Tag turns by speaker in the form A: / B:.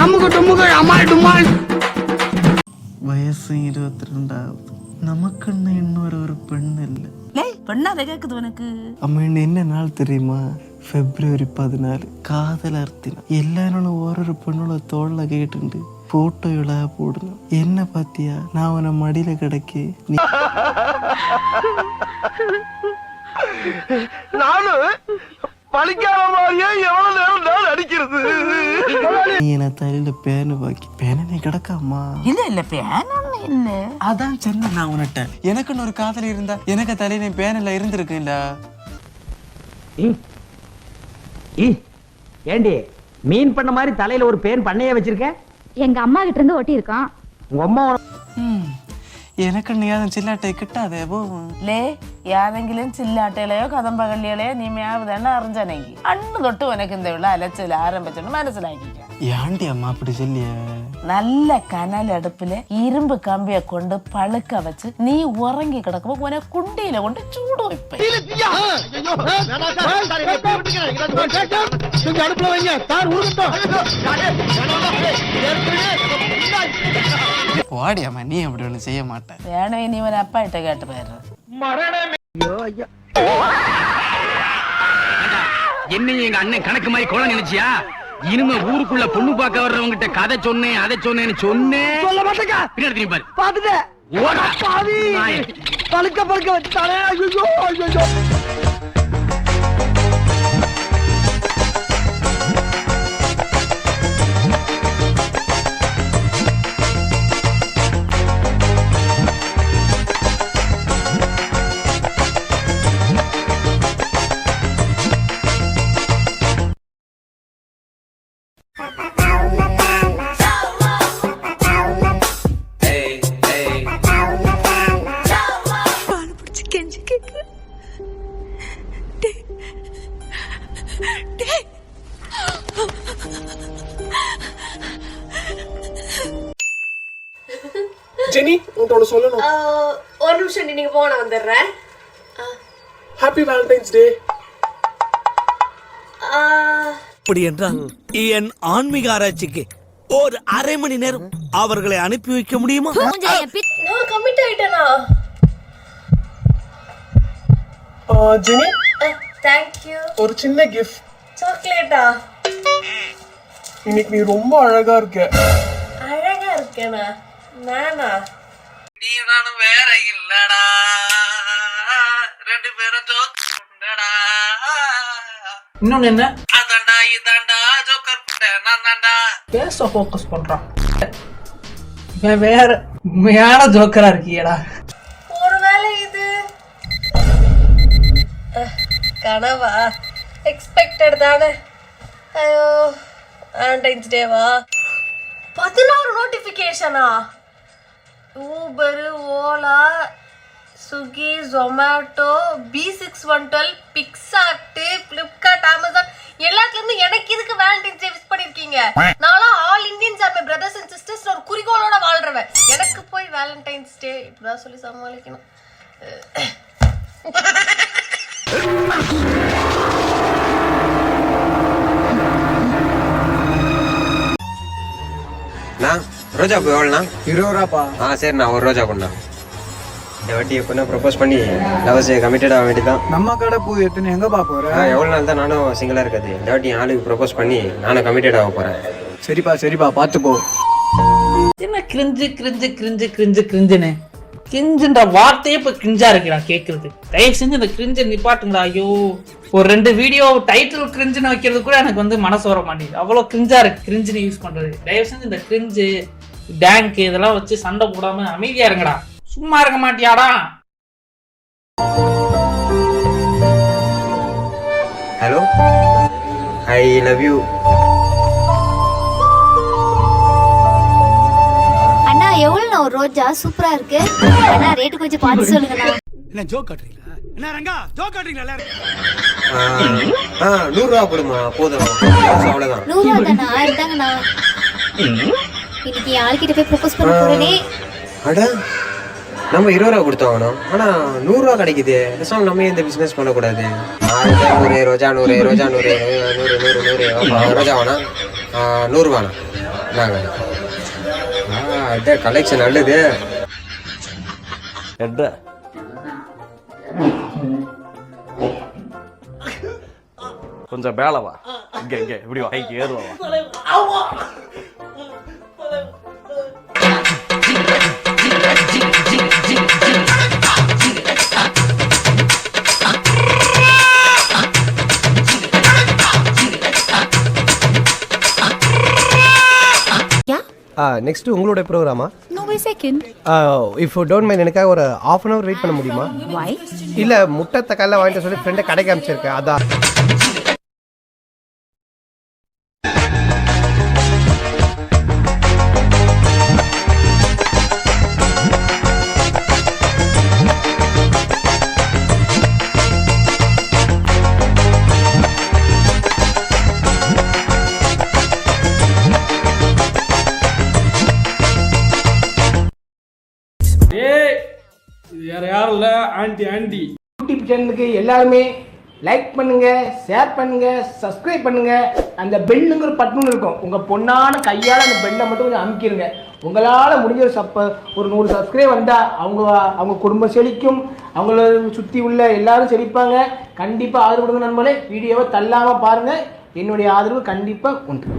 A: அமுக்கு டுமுக்கு அமால் டுமால்.
B: வயசு இருபத்திரெண்டாவது. நமக்குன்னு இன்னொரு ஒரு பெண் இல்லை.
C: லேய் பெண்ணாத கேக்குது உனக்கு?
B: அம்மா என்ன நாள் தெரியுமா? பிப்ரவரி பதினாலு காதலர் தினம் எல்லாரும் ஓரொரு பெண்ணோட தோல்ல கேட்டுண்டு போட்டோல போடணும். என்ன பாத்தியா? நான் உன மடியில கிடக்கி
A: பழிக்காம மாதிரியே எவ்வளவு நேரம் நான் அடிக்கிறது
B: நீ என்ன தலையில பேனு பாக்கி பேன நீ கிடக்காமா?
C: இல்ல இல்ல பேன் ஒண்ணு இல்ல.
B: அதான் சொன்னேன் நான் உன்கிட்ட. எனக்குன்னு ஒரு காதல் இருந்தா எனக்கு தலையில பேனில் இருந்திருக்குல்ல?
D: ஏண்டி மீன் பண்ண மாதிரி தலையில ஒரு பேன் பண்ணையே வச்சிருக்க?
E: எங்க அம்மா கிட்ட இருந்து ஒட்டி இருக்கான்
D: உங்க அம்மா
B: ம் எனக்கு நீ சில்லாட்டை கிட்டாதே போவும்
C: ഏതെങ്കിലും ചില്ലാട്ടയിലെയോ കദമ്പകള്ളികളെയോ നീ മേവതന്നെ അറിഞ്ഞനെങ്കിൽ അന്ന് തൊട്ട് ഉനക്ക് എന്തെയുള്ള അലച്ചിൽ ആരംഭിച്ചോണ്ട് മനസ്സിലാക്കിക്ക
B: ஏன்டி அம்மா அப்படி சொல்லிய
C: നല്ല കനലടുപ്പില് ഇരുമ്പ് കമ്പിയെ കൊണ്ട് പളുക്ക വെച്ച് നീ ഉറങ്ങി കിടക്കുമ്പോ ഉനെ കുണ്ടിയില കൊണ്ട് ചൂട് വെപ്പ
A: அடுப்புல வைங்க தார்
B: போடி அம்மா நீ அப்படி ஒண்ணு செய்ய மாட்டேன்
C: വേണേ നീ ഇവൻ അപ്പായിട്ട് കേട്ട്
F: என்னையும் எங்க அண்ணன் கணக்கு மாதிரி கொலை நினைச்சியா? இனிமே ஊருக்குள்ள பொண்ணு பார்க்க வர்றவங்கிட்ட கதை சொன்னேன் அதை சொன்னேன்னு சொன்னேன்.
D: சொல்ல மாட்டேங்க
F: பின்னாடி திரும்பி பாரு.
D: பாத்துட்டேன். பழுக்க பழுக்க வச்சுட்டானே. ஐயோ ஐயோ
G: ஜெனி உன்கிட்ட ஒன்று சொல்லணும்.
H: ஒரு நிமிஷம் நீ நீங்க போன வந்துடுறேன்.
G: ஹாப்பி வேலண்டைன்ஸ் டே
H: ஆஹ்,
I: அப்படி என்றால் என் ஆன்மீக ஆராய்ச்சிக்கு ஒரு அரை மணி நேரம் அவர்களை அனுப்பி வைக்க முடியுமா?
H: நான் கமிட் ஆயிட்டேனா?
G: ஜெனி
H: தேங்க்யூ
G: ஒரு சின்ன கிஃப்ட்
H: சாக்லேட்டா?
G: இன்னைக்கு நீ ரொம்ப அழகா இருக்க.
H: அழகா இருக்கேனா? நானா?
B: நீ நானும் வேற இல்லடா. ரெண்டு பேரும் ஜோக்கடா
D: இன்னொன்னு என்ன?
B: அதாண்டா இதாண்டா ஜோக்கர் நான் தாண்டா
D: பேச ஃபோக்கஸ் பண்றான் இவன் வேற உண்மையான ஜோக்கரா இருக்கியடா.
H: ஒருவேளை இது கனவா? எக்ஸ்பெக்டட் தானே? ஐயோ வேலண்டைன்ஸ் டேவா பதினாறு நோட்டிஃபிகேஷனா Uber Ola Swiggy Zomato B six one twelve பிக்ஸாட்டு Flipkart Amazon எல்லாத்துலேருந்து எனக்கு இதுக்கு வேலண்டைன்ஸ் டே விஷ் பண்ணியிருக்கீங்க நான்லாம் all Indians are my brothers and sisters ஒரு குறிக்கோளோட வாழ்றவன். எனக்கு போய் வேலண்டைன்ஸ் டே இப்படிதான் சொல்லி சமாளிக்கணும்.
J: ரோஜா பூ எவ்வளோண்ணா?
G: இருபது ரூபாப்பா
J: ஆ சரிண்ணா ஒரு ரோஜா கொண்டா இந்த வாட்டி எப்படின்னா ப்ரப்போஸ் பண்ணி லவ்ஸ் கமிட்டட் ஆக வேண்டியதான்
G: நம்ம கடை பூ எத்தனை எங்கப்பா போற?
J: ஆ எவ்வளோ நாள் தான் நானும் சிங்கிளாக இருக்காது இந்த வாட்டி என் ஆளுக்கு ப்ரப்போஸ் பண்ணி நானும் கமிட்டட் ஆக போகிறேன்
G: சரிப்பா சரிப்பா பார்த்து போ
D: என்ன கிரிஞ்சு கிரிஞ்சு கிரிஞ்சு கிரிஞ்சு கிரிஞ்சுன்னு? கிரிஞ்சுன்ற வார்த்தையே இப்ப கிரிஞ்சா இருக்கு நான் கேக்குறது. தயவு செஞ்சு இந்த கிரிஞ்சை நிப்பாட்டுங்களா ஐயோ. ஒரு ரெண்டு வீடியோ டைட்டில் கிரிஞ்சுன்னு வைக்கிறது கூட எனக்கு வந்து மனசு வர மாட்டேங்குது. அவ்வளோ கிரிஞ்சா இருக்கு கிரிஞ்சுன்னு யூஸ் பண்றது. தயவு செஞ்சு இந்த கிரிஞ்சு டேங்க் இதெல்லாம் வச்சு சண்டை போடாம அமைதியா இருங்கடா. சும்மா இருக்க மாட்டியாடா.
J: ஹலோ ஐ லவ் யூ
E: அண்ணா எவ்வளோண்ணா ஒரு ரோஜா? சூப்பரா இருக்கு. அண்ணா ரேட்டு கொஞ்சம் பார்த்து சொல்லுங்கண்ணா.
I: என்ன ஜோக் காட்டுறீங்களா? என்ன ரங்கா ஜோக் காட்டுறீங்களா
J: ஆ நூறுரூவா கொடுமா போதும். அவ்வளோதான்
E: நூறுரூவா தானா இருந்தாங்கண்ணா இன்னைக்கு ஆள்கிட்ட போய் ப்ரொபோஸ் பண்ண போறேனே?
J: அட நம்ம இருபது ரூபா கொடுத்தாகணும் ஆனால் நூறுரூவா கிடைக்குது. பேசாம நம்ம இந்த பிஸ்னஸ் பண்ணக்கூடாது? நூறு ரோஜா நூறு ரோஜா நூறு நூறு நூறு நூறு ரோஜா வேணா நூறுரூவாண்ணா
K: நாங்க. ஆ அட கலெக்ஷன் நல்லது.
A: என்ற. கொஞ்சம் மேல வா. இங்க இங்க இப்படி வா. கைக்கு ஏறுவா வா
K: நெக்ஸ்ட் உங்களோட ப்ரோக்ராமா
L: No way second.
K: If don't mind எனக்காக ஒரு ஆஃப் அன் அவர் வெயிட் பண்ண முடியுமா
L: Why?
K: இல்ல முட்டை தக்கால வாங்கிட்டு சொல்லி ஃப்ரெண்டை கடைக்கு அமைச்சிருக்கேன் அதான்
M: வேற யாரும் இல்ல. Aunty aunty.
N: யூடியூப் சேனலுக்கு எல்லாருமே லைக் பண்ணுங்க ஷேர் பண்ணுங்க சப்ஸ்கிரைப் பண்ணுங்க. அந்த பெல்லுங்கிற பட்டன் இருக்கும். உங்க பொண்ணான கையால அந்த பெல்லை மட்டும் கொஞ்சம் அமுக்கிடுங்க உங்களால் முடிஞ்ச ஒரு சப்ப ஒரு நூறு சப்ஸ்கிரைப் வந்தால் அவங்க அவங்க குடும்பம் செழிக்கும். அவங்கள சுற்றி உள்ள எல்லாரும் செழிப்பாங்க. கண்டிப்பாக ஆதரவு கொடுங்க நண்பர்களே. வீடியோவை தள்ளாமல் பாருங்கள் என்னுடைய ஆதரவு கண்டிப்பாக உண்டு.